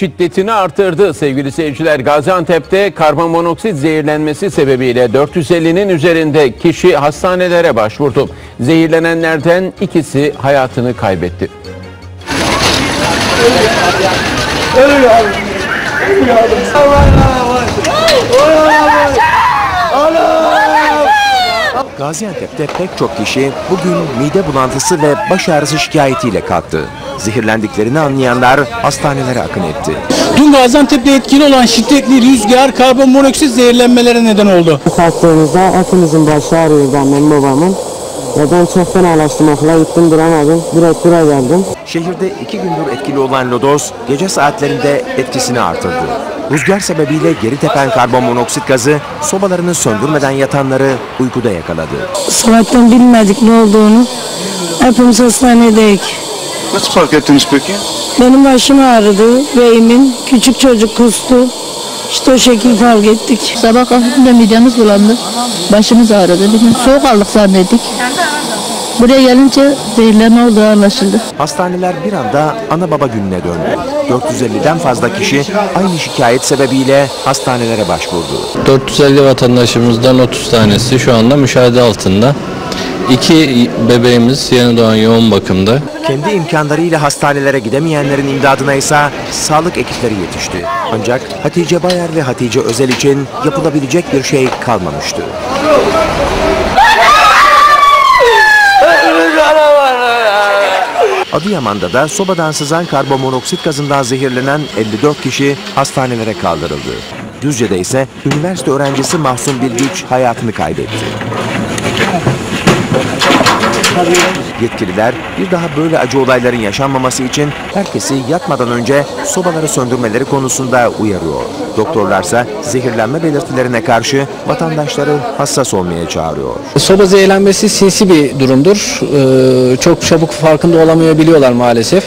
Şiddetini artırdı sevgili seyirciler. Gaziantep'te karbonmonoksit zehirlenmesi sebebiyle 450'nin üzerinde kişi hastanelere başvurdu. Zehirlenenlerden ikisi hayatını kaybetti. Gaziantep'te pek çok kişi bugün mide bulantısı ve baş ağrısı şikayetiyle kalktı. Zehirlendiklerini anlayanlar hastanelere akın etti. Dün Gaziantep'te etkili olan şiddetli rüzgar karbon monoksit zehirlenmelere neden oldu. Kalktığımızda hepimizin başı ağrıyordu annem babamın. Ve ben çok fenalaştım okula gittim duramadım. Direkt buraya geldim. Şehirde iki gündür etkili olan lodos gece saatlerinde etkisini artırdı. Rüzgar sebebiyle geri tepen karbonmonoksit gazı sobalarını söndürmeden yatanları uykuda yakaladı. Sabahtan bilmedik ne olduğunu. Hepimiz hastanedeyik. Nasıl fark ettiniz peki? Benim başım ağrıdı. Beyimin küçük çocuk kustu. İşte o şekil fark ettik. Sabah kalktığımda midemiz bulandı. Başımız ağrıdı. Bizim soğuk aldık zannettik. Buraya gelince zehirlenme olduğu anlaşıldı. Hastaneler bir anda ana baba gününe döndü. 450'den fazla kişi aynı şikayet sebebiyle hastanelere başvurdu. 450 vatandaşımızdan 30 tanesi şu anda müşahede altında. İki bebeğimiz yeni doğan yoğun bakımda. Kendi imkanlarıyla hastanelere gidemeyenlerin imdadına ise sağlık ekipleri yetişti. Ancak Hatice Bayar ve Hatice Özel için yapılabilecek bir şey kalmamıştı. Adıyaman'da da sobadan sızan karbonmonoksit gazından zehirlenen 54 kişi hastanelere kaldırıldı. Düzce'de ise üniversite öğrencisi Mahsun Bilgiç hayatını kaybetti. Yetkililer bir daha böyle acı olayların yaşanmaması için herkesi yatmadan önce sobaları söndürmeleri konusunda uyarıyor. Doktorlarsa zehirlenme belirtilerine karşı vatandaşları hassas olmaya çağırıyor. Soba zehirlenmesi sinsi bir durumdur. Ee, çok çabuk farkında olamayabiliyorlar maalesef.